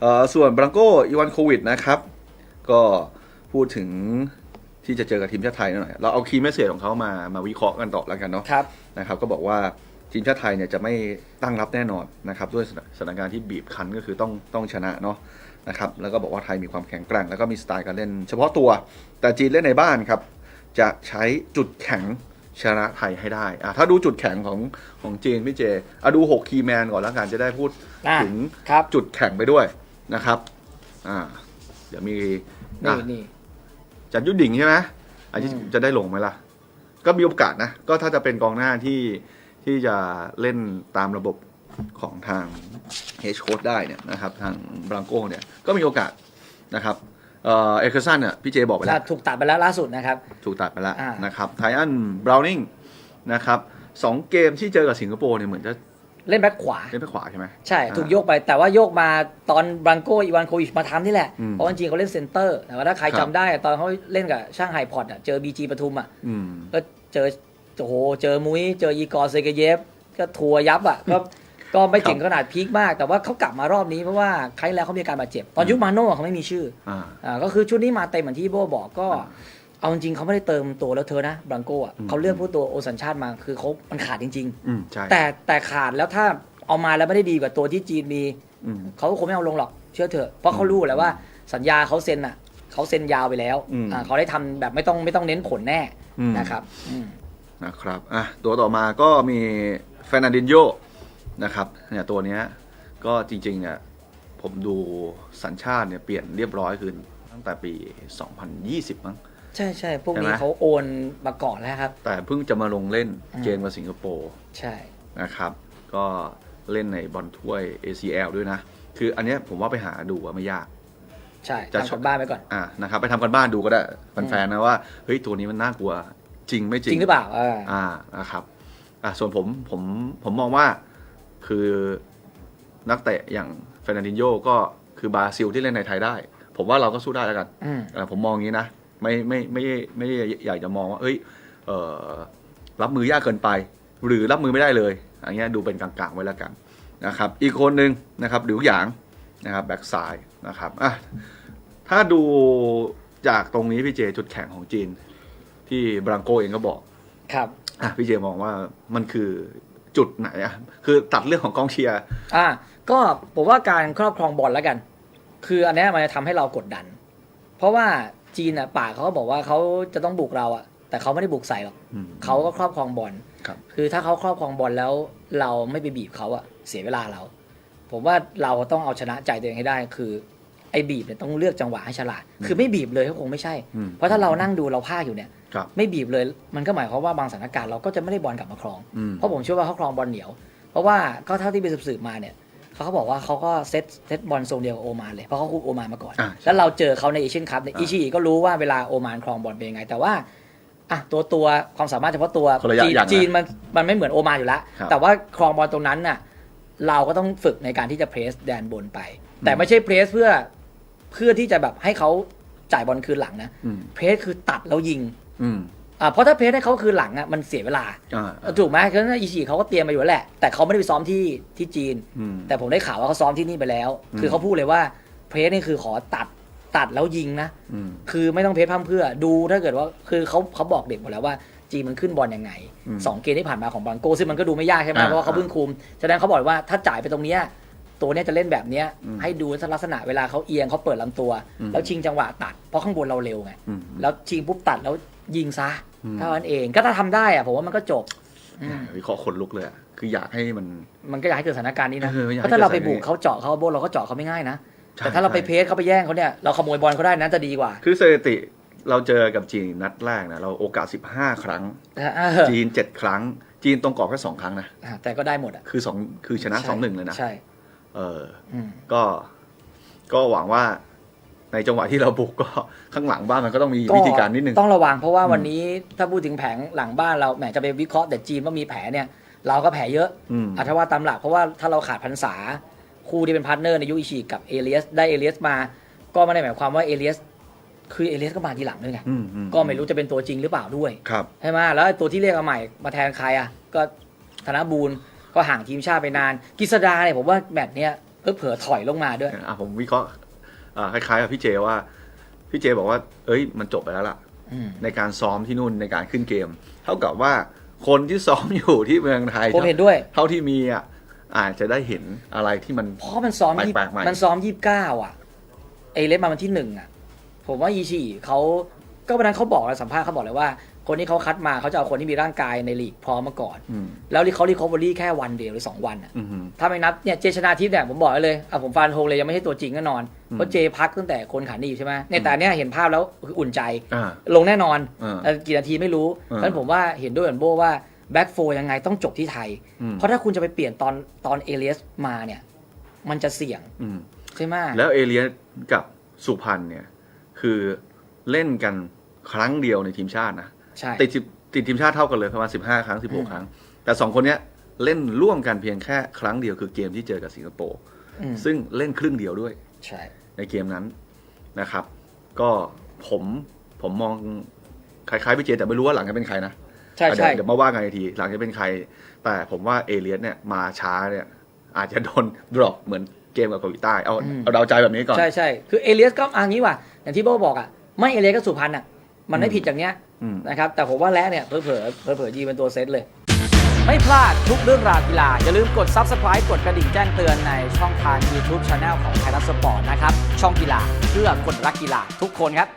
เอ่อส่วนบรังโกอีวานโควิดนะครับ ก็พูดถึงที่จะเจอกับทีมชาติไทยหน่อย เราเอาคีย์แมสเซจของเขามามาวิเคราะห์กันต่อแล้วกันเนาะครับนะครับ ก็บอกว่าทีมชาติไทยเนี่ยจะไม่ตั้งรับแน่นอนนะครับ ด้วยสถสถานการณ์ที่บีบคั้นก็คือต้องต้องชนะเนาะนะครับ แล้วก็บอกว่าไทยมีความแข็งแกร่ง แล้วก็มีสไตล์การเล่น เฉพาะตัว แต่จีนเล่นในบ้านครับ จะใช้จุดแข็งชนะไทยให้ได้อะถ้าดูจุดแข็งของของจีนพี่เจอะดู 6 คีย์แมนก่อนแล้วกันจะได้พูดอ่าถึงครับจุดแข็งไปด้วย นะครับ อ่า เดี๋ยวมีนี่อะนี่จัดยุทธดิ่งใช่ไหมอันนี้อืมจะได้ลงไหมล่ะ ก็มีโอกาสนะ ก็ถ้าจะเป็นกองหน้าที่ที่จะเล่นตามระบบของทางเฮชโค้ดได้เนี่ยนะครับ ทางบรังโกเนี่ยก็มีโอกาสนะครับ เอ่อเอเคอร์สันเนี่ยพี่เจบอกไปแล้ว ถูกตัดไปแล้วล่าสุดนะครับ ถูกตัดไปแล้วอ่าน นะครับไทอันบราวนิงนะครับสองเกมที่เจอกับสิงคโปร์เนี่ยเหมือนจะ เล่นแบ็คขวา เล่นไปขวาใช่ไหมใช่อ่าถูกโยกไปแต่ว่าโยกมาตอนบรังโกอีวานโควิชมาทำนี่แหละอืมเพราะว่าจริงๆเขาเล่นเซนเตอร์ แต่ว่าถ้าใครครัจำบได้อะตอนเขาเล่นกับช่างไฮพอดอะเจอบีจีปทุมอะอืมก็เจอโอ้โหเจอมุ้ยเจออีกอร์เซเกเยฟ ก็ทัวร์ยับอะก็ก็ไม่ถึงขนาดพีคมาก แต่ว่าเขากลับมารอบนี้เพราะว่าครั้งที่แล้วเขามีอาการบาดเจ็บ ตอนยุคมาโน่เขาไม่มีชื่ออ่าอ่าก็คือชุดนี้มาเต็มเหมือนที่โบบอกก็อ่า เอาจริงๆเขาไม่ได้เติมตัวแล้วเธอนะบรังโกอะอืมเขาเลือกผู้ตัวโอสัญชาติมาคือเขามันขาดจริงอืมใช่ๆ แต่แต่ขาดแล้วถ้าเอามาแล้วไม่ได้ดีกว่าตัวที่จีนมี อืม เขาก็คงไม่เอาลงหรอกเชื่อเถอะเพราะเขารู้แหล้วว่าสัญญาเขาเซ็นอะเขาเซ็นยาวไปแล้วอืม อ่าเขาได้ทำแบบไม่ต้องไม่ต้องเน้นผลแน่อืม นะครับอืม นะครับ อะ ตัวต่อมาก็มีเฟรนันดินโยนะครับ เนี่ยตัวเนี้ยก็จริงๆเนี่ยผมดูสัญชาติเนี่ยเปลี่ยนเรียบร้อยคือตั้งแต่ปี 2020 มั้ง ใช่ใช่พวกใช่ไหมนี้เขาโอนมาก่อนแล้วครับ แต่เพิ่งจะมาลงเล่นอืมเกมกับสิงคโปร์ใช่นะครับ ก็เล่นในบอลถ้วย ACL ด้วยนะ คืออันเนี้ยผมว่าไปหาดูอะไม่ยาก ใช่จะทำกันบ้านไปก่อนอะนะครับไปทำกันบ้านดูก็ได้แฟนๆนะว่าเฮ้ยตัวนี้มันน่ากลัวจริงไม่จจริริงหรือเปล่าอ่าอ่านะครับอ่าส่วนผมผมผมมองว่าคือนักเตะอย่างเฟรนันดินโยก็คือบราซิลที่เล่นในไทยได้ ผมว่าเราก็สู้ได้แล้วกันอืมเอ่อผมมองอย่างนี้นะ ไม่ไม่ไม่ไม่ไม่ได้อยากจะมองว่าเอ้ยเอ่อรับมือยากเกินไป หรือรับมือไม่ได้เลยอันเนี้ยดูเป็นกลางๆไว้แล้วกันนะครับอีกคนหนึ่งนะครับหลิวหยางนะครับแบ็กซ้ายนะครับอะถ้าดูจากตรงนี้พี่เจจุดแข็งของจีน ที่บรังโกเองก็บอกครับอะพี่เจมองว่ามันคือจุดไหนอะคือตัดเรื่องของกองเชียร์อ่าก็ผมว่าการครอบครองบอลแล้วกัน คืออันเนี้ยมันจะทำให้เรากดดัน เพราะว่า จีนอะปากเขาก็บอกว่าเขาจะต้องบุกเราอะ แต่เขาไม่ได้บุกใส่หรอกอืมเขาก็ครอบครองบอลครับ คือถ้าเขาครอบครองบอลแล้วเราไม่ไปบีบเขาอะเสียเวลาเรา ผมว่าเราต้องเอาชนะใจตัวเองให้ได้ คือไอ้บีบเนี่ยต้องเลือกจังหวะให้ฉลาด คือไม่บีบเลยก็คงไม่ใช่อืมเพราะถ้าเรานั่งดูเราพากอยู่เนี่ยครับไม่บีบเลยมันก็หมายความว่าบางสถานการณ์เราก็จะไม่ได้บอลกลับมาครองอืมเพราะผมเชื่อว่าเขาครองบอลเหนียว เพราะว่าก็เท่าที่ไปสืบๆมาเนี่ย เขาก็บอกว่าเขาก็เซตเซตบอลทรงเดียวกับโอมานเลยเพราะเขาคุมโอมานมาก่อน อ่าใช่ แล้วเราเจอเขาในเอเชียนคัพเนี่ยอ่าอิชิอิก็รู้ว่าเวลาโอมานครองบอลเป็นยังไง แต่ว่าอะตัวตัวความสามารถเฉพาะตัวคนละอย่างจีนอย่างนะจีนมันมันไม่เหมือนโอมานอยู่แล้ว ครับแต่ว่าครองบอลตรงนั้นน่ะเราก็ต้องฝึกในการที่จะเพรสแดนบนไป แต่ไม่ใช่เพรสเพื่อเพื่อที่จะแบบให้เขาจ่ายบอลคืนหลังนะอืม เพรสคือตัดแล้วยิง อืม อ่าเพราะถ้าเพรสให้เขาคืนหลังอะมันเสียเวลา อ่าถูกไหมคืออิชิเขาก็เตรียมมาอยู่แล้วแหละ แต่เขาไม่ได้ไปซ้อมที่ที่จีน อืม แต่ผมได้ข่าวว่าเขาซ้อมที่นี่ไปแล้ว อืม คือเขาพูดเลยว่าเพรสนี่คือขอตัดตัดแล้วยิงนะ อืม คือไม่ต้องเพรสพร่ำเพรื่อดูถ้าเกิดว่าคือเขาเขาบอกเด็กหมดแล้วว่า จีนมันขึ้นบอลยังไงอืมสองเกมที่ผ่านมาของบรังโกซึ่งมันก็ดูไม่ยากใช่ไหมอ่าเพราะว่าเขาเพิ่งคุมฉะนั้นเขาบอกว่าถ้าจ่ายไปตรงเนี้ยตัวเนี้ยจะเล่นแบบเนี้ยอืมให้ดูลักษณะเวลาเขาเอียงเขาเปิดลำตัว อืม แล้วชิงจังหวะตัดเพราะข้างบนเราเร็วไงอืม แล้วชิงปุ๊บตัดแล้ว ยิงซะอืมเท่านั้นเองก็ถ้าทำได้อะผมว่ามันก็จบอืมวิเคราะห์ขนลุกเลยอะคืออยากให้มัน มันก็อยากให้เกิดสถานการณ์นี้นะเอออยากเพให้ราะถ้าเราไปเกิดบุกสถานการณ์เขาเจาะเขาโบนเราก็เจาะเขาไม่ง่ายนะใช่แต่ถ้าเราไปใช่เพสเขาไปแย่งเขาเนี่ยเราขโมยบอลเขาได้นะจะดีกว่า คือสถิติเราเจอกับจีนนัดแรกนะเราโอกาส 15 ครั้งเออจีน 7 ครั้ง จีนตรงกรอบแค่สองครั้งนะอะแต่ก็ได้หมดอะคือสองคือชนะสองหนึ่งเลยนะใช่ เอออืมก็ก็หวังว่า ในจังหวะที่เราบุกก็ข้างหลังบ้านมันก็ต้องมีวิธีการนิดนึงต้องระวังเพราะว่าอืมวันนี้ถ้าพูดถึงแผงหลังบ้านเราแหมจะไปวิเคราะห์แต่จีนว่ามีแผลเนี่ย เราก็แผลเยอะอืมอะถ้าว่าตามหลักเพราะว่าถ้าเราขาดพันษาคู่ที่เป็นพาร์ทเนอร์ในยุคอิชิกับเอเลียสได้เอเลียสมา ก็ไม่ได้หมายความว่าเอเลียสคือเอเลียสก็มาทีหลังด้วยไงอืมอืก็ไม่รู้จะเป็นตัวจริงหรือเปล่าด้วยครับใช่ไหมแล้วไอ้ตัวที่เรียกมาใหม่มาแทนใครอะก็ธนบูรณ์ก็ห่างทีมชาติไปนาน กิษดาเนี่ยผมว่าแมตช์เนี้ยเออเผลอๆถอยลงมาด้วยอะผมวิเคราะห์ อ่าคล้ายๆกับพี่เจว่า พี่เจบอกว่า เอ้ย มันจบไปแล้วล่ะอืมในการซ้อมที่นู่นในการขึ้นเกม เท่ากับว่าคนที่ซ้อมอยู่ที่เมืองไทยผมเห็นด้วย เท่าที่มีอะอาจจะได้เห็นอะไรที่มันเพราะมันซ้อมยี่แปลกๆใหม่มันซ้อมยี่สิบเก้าอะเอเลสมาวันที่หนึ่งอะ ผมว่าอีชีเขาก็วันนั้นเขาบอกแล้วสัมภาษณ์เขาบอกเลยว่า คนที่เขาคัดมาเขาจะเอาคนที่มีร่างกายในลีกพร้อมมาก่อนอืมแล้วเขารีคอเวอรี่แค่วันเดียวหรือสองวันอะอืมถ้าไม่นับเนี่ยเจชนาทิพย์เนี่ยผมบอกไว้เลยอะผมฟันธงเลยยังไม่ใช่ตัวจริงแน่นอนอืมเพราะเจพักตั้งแต่คนขาหนีบใช่ไหมเนี่ยแต่อันเนี่ยเห็นภาพแล้วคืออุ่นใจอ่าลงแน่นอนอ่าแต่กี่นาทีไม่รู้อ่าเพราะฉะนั้นผมว่าเห็นด้วยกับโบว่าแบ็กโฟยังไงต้องจบที่ไทยอืมเพราะถ้าคุณจะไปเปลี่ยนตอนตอนเอเลียสมาเนี่ย มันจะเสี่ยงอืมใช่ไหมแล้วเอเลียสกับสุพรรณเนี่ย คือเล่นกันครั้งเดียวในทีมชาตินะ ใช่ ติดสิบติดทีมชาติเท่ากันเลยประมาณ15ครั้งอืม16ครั้ง แต่สองคนเนี้ยเล่นร่วมกันเพียงแค่ครั้งเดียวคือเกมที่เจอกับสิงคโปร์อืม ซึ่งเล่นครึ่งเดียวด้วย ใช่ ในเกมนั้นนะครับ ก็ผมผมมองคล้ายๆพี่เจแต่ไม่รู้ว่าหลังจะเป็นใครนะใช่เดี๋ยวใช่เดี๋ยวมาว่ากันอีกที หลังจะเป็นใคร แต่ผมว่าเอเลียสเนี่ยมาช้าเนี่ย อาจจะโดนดรอปเหมือนเกมกับเกาหลีใต้เอาเอาเดาใจแบบนี้ก่อน ใช่ใช่คือเอเลียสก็อันนี้ว่ะอย่างที่โบบอกอะไม่เอเลียสก็สุพรรณอะมันไม่อืมผิดจากเนี้ยอืม นะครับแต่ผมว่าแล้วเนี่ยเผลอเผลอเผลอเผลอๆยีเป็นตัวเซตเลย ไม่พลาดทุกเรื่องราวกีฬา อย่าลืมกด Subscribe กดกระดิ่งแจ้งเตือนในช่องทาง YouTube Channel ของไทยรัฐสปอร์ตนะครับ ช่องกีฬาเพื่อคนรักกีฬาทุกคนครับ